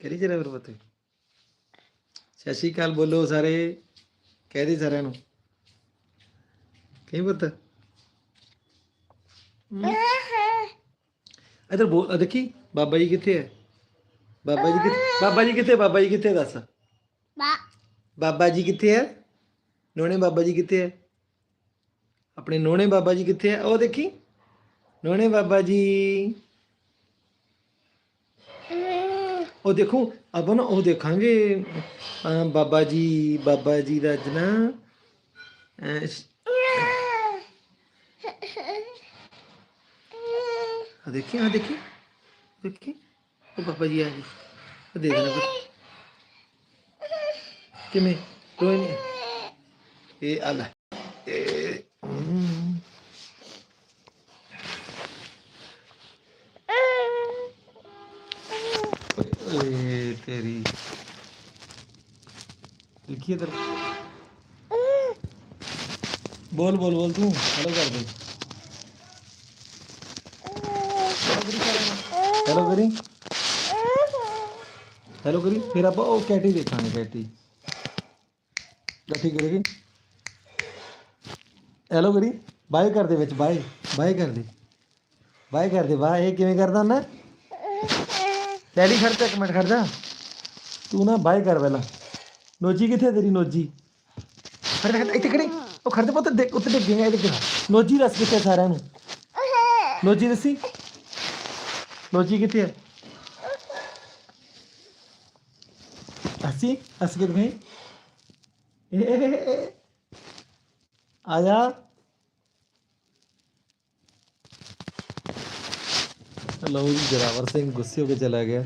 ਕਰੀ ਜਰਾ ਫਿਰ ਸਤਿ ਸ਼੍ਰੀ ਅਕਾਲ ਬੋਲੋ ਸਾਰੇ। ਕਹਿ ਦੇ ਸਾਰਿਆਂ ਨੂੰ। ਕਹੀਂ ਪੁੱਤ? ਇਧਰ ਬੋਲ ਦੇਖੀ ਬਾਬਾ ਜੀ ਕਿੱਥੇ ਹੈ ਬਾਬਾ ਜੀ ਕਿੱਥੇ ਬਾਬਾ ਜੀ ਕਿੱਥੇ ਬਾਬਾ ਜੀ ਕਿੱਥੇ ਦੱਸ? ਬਾਬਾ ਜੀ ਕਿੱਥੇ ਹੈ ਨੋਣੇ ਬਾਬਾ ਜੀ ਕਿੱਥੇ ਹੈ ਆਪਣੇ ਨੋਣੇ ਬਾਬਾ ਜੀ ਕਿੱਥੇ ਹੈ ਉਹ ਦੇਖੀ। ਨੋਣੇ ਬਾਬਾ ਜੀ। ਉਹ ਦੇਖੋ ਆਪਾਂ ਨਾ ਉਹ ਦੇਖਾਂਗੇ ਅਹ ਬਾਬਾ ਜੀ ਬਾਬਾ ਜੀ ਦਾ ਅੱਜ ਨਾ ਅਹ ਸ਼- ਆ ਦੇਖੀ ਆ ਦੇਖੀ ਦੇਖੀ ਉਹ ਬਾਬਾ ਜੀ ਆ ਗਏ ਉਹ ਦੇ ਦੇਣਾ ਫਿਰ। ਕਿਵੇਂ ਕੋਈ ਨਹੀਂ ਇਹ ਆ ਲਿਖੀ ਇਧਰ ਬੋਲ ਬੋਲ ਬੋਲ ਤੂੰ ਹੈਲੋ ਕਰ ਦੇ ਹੈਲੋ ਕਰੀ ਹੈਲੋ ਕਰੀ ਫਿਰ ਆਪਾਂ ਉਹ ਕੈਟੀ ਦੇਖਾਂਗੇ, ਕੈਟੀ। ਕੈਟੀ ਕਰੇਗੀ ਹੈਲੋ ਕਰੀ ਬਾਏ ਕਰ ਦੇ ਵਿੱਚ, ਬਾਏ। ਬਾਏ ਕਰ ਦੇ। ਬਾਏ ਕਰ ਦੇ। ਬਾਏ, ਇਹ ਕਿਵੇਂ ਕਰਦਾ ਨਾ ਡੈਡੀ ਖੜ, ਇੱਕ ਮਿੰਟ ਖੜ ਤੂੰ ਨਾ ਬਾਏ ਕਰ ਪਹਿਲਾਂ। ਨੋਜੀ ਕਿੱਥੇ ਤੇਰੀ ਨੋਜੀ? ਖੜ ਜਾ ਇੱਥੇ ਖੜੀ। ਉਹ ਖੜਦੇ ਜਾ ਪੁੱਤ, ਦੇਖ ਉੱਤੇ ਡਿੱਗੇਗਾ ਇਹਦੇ ਕਿਹੜਾ ਨੋਜੀ ਦੱਸ ਕਿੱਥੇ ਸਾਰਿਆਂ ਨੂੰ? ਨੋਜੀ ਦੱਸੀ। ਨੋਜੀ ਕਿੱਥੇ ਹੈ ਅਸੀਂ ਹੱਸ ਕੇ ਦਿਖਾਈ। ਆ ਜਾ। ਲਓ ਜੀ, ਜਰਾਵਰ ਸਿੰਘ ਗੁੱਸੇ ਹੋ ਕੇ ਚਲਾ ਗਿਆ।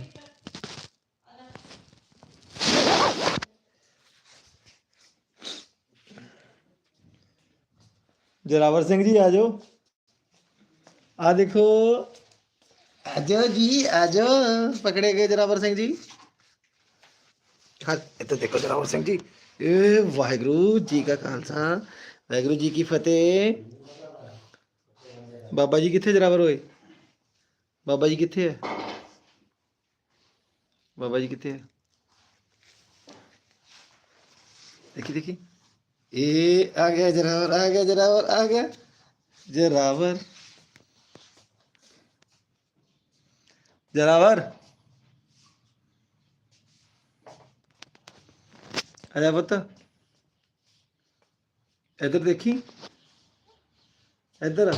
ਜਰਾਵਰ ਸਿੰਘ ਜੀ ਆ ਜਾਓ ਆ ਦੇਖੋ ਆਜੋ ਜੀ ਆਜੋ ਪਕੜੇ ਗਏ ਜਰਾਵਰ ਸਿੰਘ ਜੀ ਹਾਂ ਇੱਥੇ ਦੇਖੋ ਜਰਾਵਰ ਸਿੰਘ ਜੀ ਇਹ ਵਾਹਿਗੁਰੂ ਜੀ ਕਾ ਖਾਲਸਾ ਵਾਹਿਗੁਰੂ ਜੀ ਕੀ ਫਤਿਹ ਬਾਬਾ ਜੀ ਕਿੱਥੇ ਜਰਾਵਰ ਹੋਏ ਬਾਬਾ ਜੀ ਕਿੱਥੇ ਹੈ ਬਾਬਾ ਜੀ ਕਿੱਥੇ ਹੈ ਦੇਖੀ ਦੇਖੀ ਇਹ ਆ ਗਿਆ ਜਰਾਵਰ ਆ ਗਿਆ ਜਰਾਵਰ ਆ ਗਿਆ ਜਰਾਵਰ ਜਰਾਵਰ ਆਜਾ ਪੁੱਤ ਇੱਧਰ ਦੇਖੀ ਇੱਧਰ ਆ ਇੱਧਰ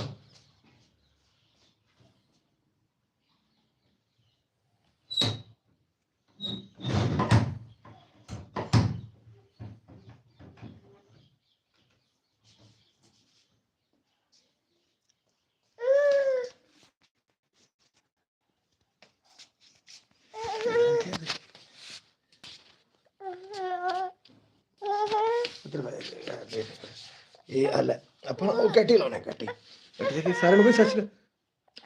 ਇਹ ਆ ਲੈ, ਆਪਾਂ ਉਹ ਕੈਟੀ ਲਾਉਣਾ ਕੈਟੀ। ਕੈਟੀ ਦੇਖੀ ਸਾਰਿਆਂ ਨੂੰ ਕੋਈ ਸੱਚ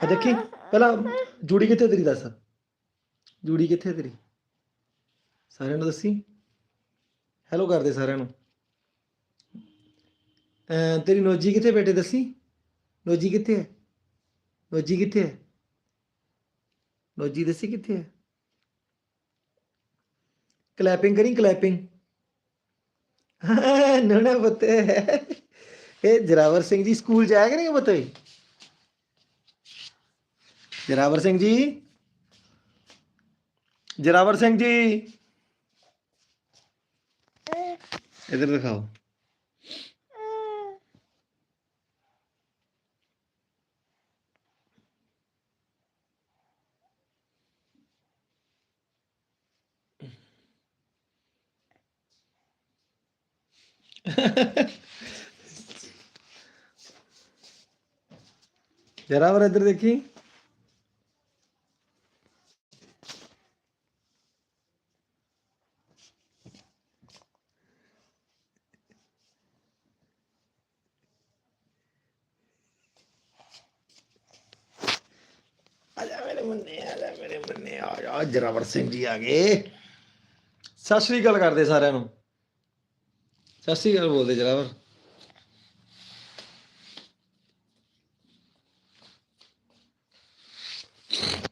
ਆ ਦੇਖੀ, ਪਹਿਲਾਂ ਜੂੜੀ ਕਿੱਥੇ ਤੇਰੀ ਦੱਸ? ਜੂੜੀ ਕਿੱਥੇ ਤੇਰੀ? ਸਾਰਿਆਂ ਨੂੰ ਦੱਸੀ? ਹੈਲੋ ਕਰਦੇ ਸਾਰਿਆਂ ਨੂੰ। ਤੇਰੀ ਨੋਜੀ ਕਿੱਥੇ ਬੈਠੇ ਦੱਸੀ? ਨੋਜੀ ਕਿੱਥੇ ਹੈ ਨੋਜੀ ਕਿੱਥੇ ਹੈ ਨੋਜੀ ਦੱਸੀ ਕਿੱਥੇ ਹੈ ਕਲੈਪਿੰਗ ਕਰੀ, ਕਲੈਪਿੰਗ। ਨੋਣਾ ਪੁੱਤੇ। ਇਹ ਜਰਾਵਰ ਸਿੰਘ ਜੀ ਸਕੂਲ ਜਾਇਆ ਕਿ ਨਹੀਂ ਪੁੱਤੇ ਜਰਾਵਰ ਸਿੰਘ ਜੀ? ਜਰਾਵਰ ਸਿੰਘ ਜੀ? ਇਧਰ ਦਿਖਾਓ। ਮੁੰਨੇ ਆ ਜਾ ਜਰਾਵਰ ਸਿੰਘ ਜੀ ਆ ਗਏ ਸਤਿ ਸ਼੍ਰੀ ਅਕਾਲ ਕਰਦੇ ਸਾਰਿਆਂ ਨੂੰ। ਸਤਿ ਸ਼੍ਰੀ ਅਕਾਲ ਬੋਲਦੇ ਜਰਾਵਰ